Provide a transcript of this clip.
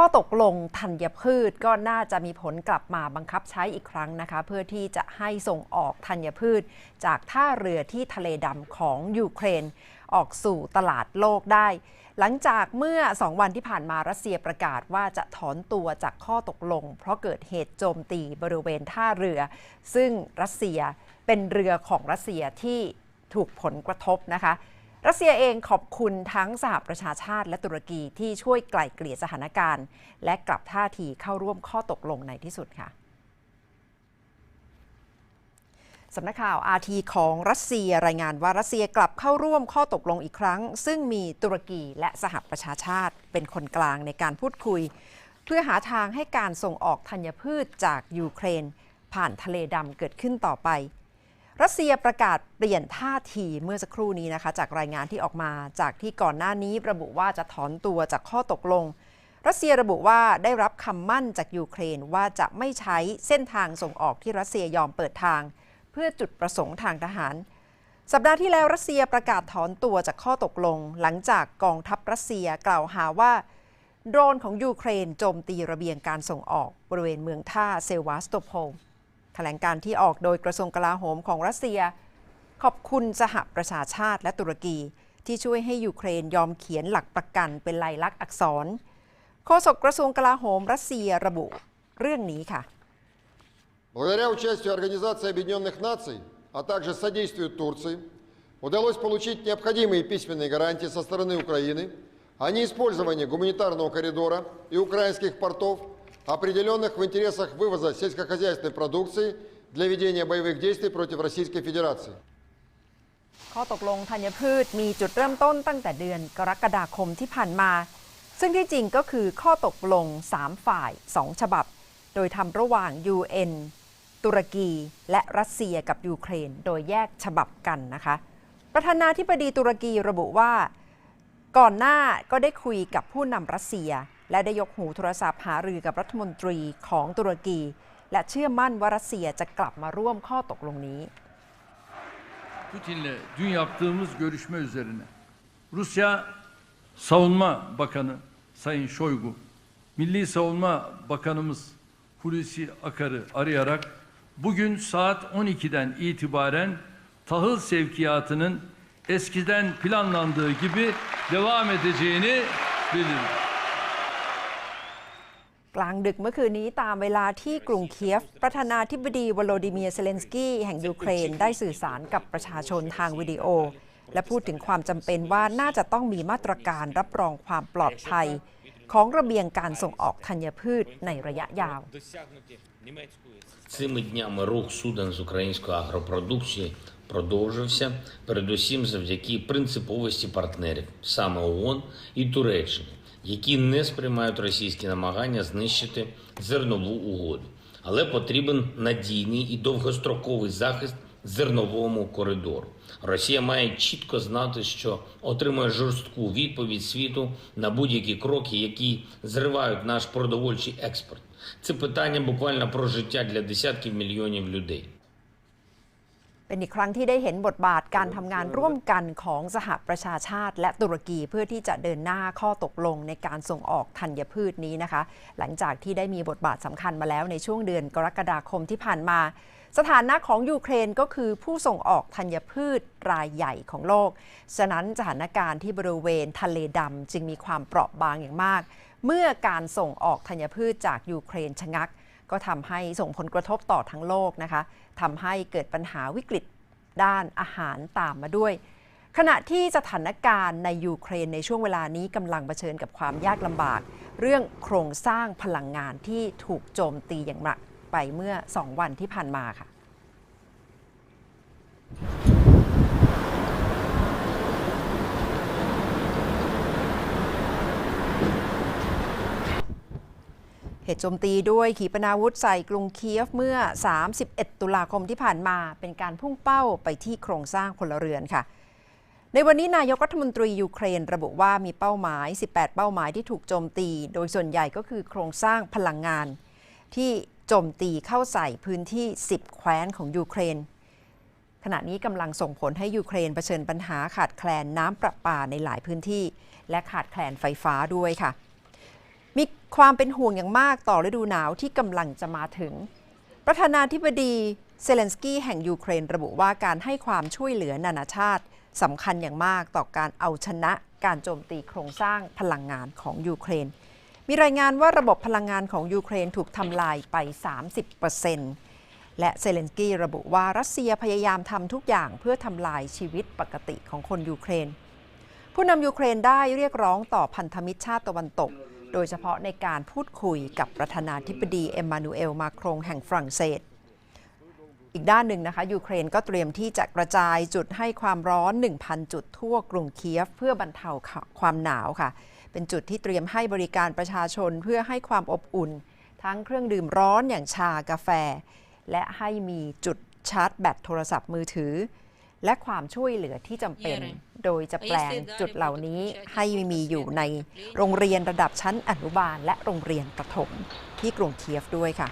ข้อตกลงธัญพืชก็น่าจะมีผลกลับมาบังคับใช้อีกครั้งนะคะ เพื่อที่จะให้ส่งออกธัญพืช จากท่าเรือที่ทะเลดำของยูเครน ออกสู่ตลาดโลกได้ หลังจากเมื่อ 2 วันที่ผ่านมารัสเซียประกาศว่าจะถอนตัวจากข้อตกลง เพราะเกิดเหตุโจมตีบริเวณท่าเรือ ซึ่งรัสเซียเป็นเรือของรัสเซียที่ถูกผลกระทบนะคะ รัสเซียเองขอบคุณทั้งสหประชาชาติและตุรกีที่ช่วยไกล่เกลี่ยสถานการณ์ และกลับท่าทีเข้าร่วมข้อตกลงในที่สุดค่ะสำนักข่าว RT ของรัสเซียรายงานว่ารัสเซียกลับเข้าร่วมข้อตกลงอีกครั้ง ซึ่งมีตุรกีและสหประชาชาติเป็นคนกลางในการพูดคุย เพื่อหาทางให้การส่งออกธัญพืชจากยูเครน ผ่านทะเลดำเกิดขึ้นต่อไป รัสเซียประกาศเปลี่ยนท่าทีเมื่อสักครู่นี้นะคะ จากรายงานที่ออกมาจากที่ก่อนหน้านี้ระบุว่าจะถอนตัวจากข้อตกลง รัสเซียระบุว่าได้รับคำมั่นจากยูเครนว่าจะไม่ใช้เส้นทางส่งออกที่รัสเซียยอมเปิดทาง เพื่อจุดประสงค์ทางทหาร สัปดาห์ที่แล้วรัสเซียประกาศถอนตัวจากข้อตกลง หลังจากกองทัพรัสเซียกล่าวหาว่าโดรนของยูเครนโจมตีระเบียงการส่งออกบริเวณเมืองท่าเซวาสโตโพล ถลงการที่ออกโดยกระทรวงกลาโหมของรัสเซีย ขอบคุณสหประชาชาติและตุรกี ที่ช่วยให้ยูเครนยอมเขียนหลักประกันเป็นลายลักษณ์อักษร โฆษกกระทรวงกลาโหมรัสเซียระบุเรื่องนี้ค่ะ Благодаря участию Организации Объединенных Наций, а также содействию Турции, удалось получить необходимые письменные гарантии со стороны Украины о неиспользовании гуманитарного коридора и украинских портов, определенных в интересах вывоза сельскохозяйственной продукции для ведения боевых действий против Российской Федерации. ข้อตกลงธัญพืชมีจุดเริ่มต้นตั้งแต่เดือนกรกฎาคมที่ผ่านมา ซึ่งที่จริงก็คือข้อตกลง 3 ฝ่าย 2 ฉบับ โดยทำระหว่าง UN ตุรกี และรัสเซียกับยูเครน โดยแยกฉบับกันนะคะ ประธานาธิบดีตุรกีระบุว่า ก่อนหน้าก็ได้คุยกับผู้นำรัสเซีย และได้ยกหูโทรศัพท์หารือกับรัฐมนตรีของตุรกี และเชื่อมั่นว่ารัสเซียจะกลับมาร่วมข้อตกลงนี้ Putin'le dün yaptığımız görüşme üzerine Rusya Savunma Bakanı Sayın Şoygu, Milli Savunma Bakanımız Hulusi Akar'ı arayarak bugün saat 12'den itibaren tahıl sevkiyatının eskiden planlandığı gibi devam edeceğini bildirdi. กลางดึกเมื่อคืนนี้ตามเวลาที่กรุงเคียฟ ประธานาธิบดีวโลดิเมียร์เซเลนสกี้แห่งยูเครนได้สื่อสารกับประชาชนทางวิดีโอ และพูดถึงความจำเป็นว่าน่าจะต้องมีมาตรการรับรองความปลอดภัย ของระเบียงการส่งออกธัญพืชในระยะยาว досягнуті німецькою Цими днями рух суден з української агропродукції продовжився, передусім завдяки принциповості партнерів, саме ООН і Туреччини, Які не сприймають російські намагання знищити зернову угоду. Але потрібен надійний і довгостроковий захист зерновому коридору. Росія має чітко знати, що отримує жорстку відповідь світу на будь-які кроки, які зривають наш продовольчий експорт. Це питання буквально про життя для десятків мільйонів людей. เป็นอีกครั้งที่ได้เห็นบทบาทการทำงานร่วมกันของสหประชาชาติ และตุรกีเพื่อที่จะเดินหน้าข้อตกลงในการส่งออกธัญพืชนี้นะคะ หลังจากที่ได้มีบทบาทสำคัญมาแล้วในช่วงเดือนกรกฎาคมที่ผ่านมา สถานะของยูเครนก็คือผู้ส่งออกธัญพืชรายใหญ่ของโลก ฉะนั้นสถานการณ์ที่บริเวณทะเลดำจึงมีความเปราะบางอย่างมาก เมื่อการส่งออกธัญพืชจากยูเครนชะงัก ก็ทำให้ส่งผลกระทบต่อทั้งโลกนะคะทำให้เกิดปัญหาวิกฤตด้านอาหารตามมาด้วย ขณะที่สถานการณ์ในยูเครนในช่วงเวลานี้กำลังเผชิญกับความยากลำบาก เรื่องโครงสร้างพลังงานที่ถูกโจมตีอย่างหนักไปเมื่อ 2 วันที่ผ่านมาค่ะ เหตุโจมตีด้วยขีปนาวุธใส่กรุงเคียฟเมื่อ 31 ตุลาคมที่ผ่านมา เป็นการพุ่งเป้าไปที่โครงสร้างพลเรือนค่ะ ในวันนี้นายกรัฐมนตรียูเครนระบุว่ามีเป้าหมาย 18 เป้าหมายที่ถูกโจมตี โดยส่วนใหญ่ก็คือโครงสร้างพลังงาน ที่โจมตีเข้าใส่พื้นที่ 10 แคว้นของยูเครน ขณะนี้กำลังส่งผลให้ยูเครนเผชิญปัญหาขาดแคลนน้ำประปาในหลายพื้นที่ และขาดแคลนไฟฟ้าด้วยค่ะ มีความเป็นห่วงอย่างมากต่อฤดูหนาวที่กำลังจะมาถึง ประธานาธิบดีเซเลนสกี้แห่งยูเครนระบุว่าการให้ความช่วยเหลือนานาชาติสำคัญอย่างมากต่อการเอาชนะการโจมตีโครงสร้างพลังงานของยูเครน มีรายงานว่าระบบพลังงานของยูเครนถูกทำลายไป 30%และเซเลนสกี้ระบุว่ารัสเซียพยายามทำทุกอย่างเพื่อทำลายชีวิตปกติของคนยูเครน ผู้นำยูเครนได้เรียกร้องต่อพันธมิตรชาติตะวันตก โดยเฉพาะในการพูดคุยกับประธานาธิบดีเอ็มมานูเอลมาครงแห่งฝรั่งเศส อีกด้านหนึ่งนะคะยูเครนก็เตรียมที่จะกระจายจุดให้ความร้อน 1,000 จุดทั่วกรุงเคียฟ เพื่อบรรเทาความหนาวค่ะ เป็นจุดที่เตรียมให้บริการประชาชนเพื่อให้ความอบอุ่น ทั้งเครื่องดื่มร้อนอย่างชากาแฟ และให้มีจุดชาร์จแบตโทรศัพท์มือถือ และความช่วยเหลือที่จำเป็น โดยจะแปลงจุดเหล่านี้ให้มีอยู่ในโรงเรียนระดับชั้นอนุบาล และโรงเรียนประถมที่กรุงเคียฟด้วยค่ะ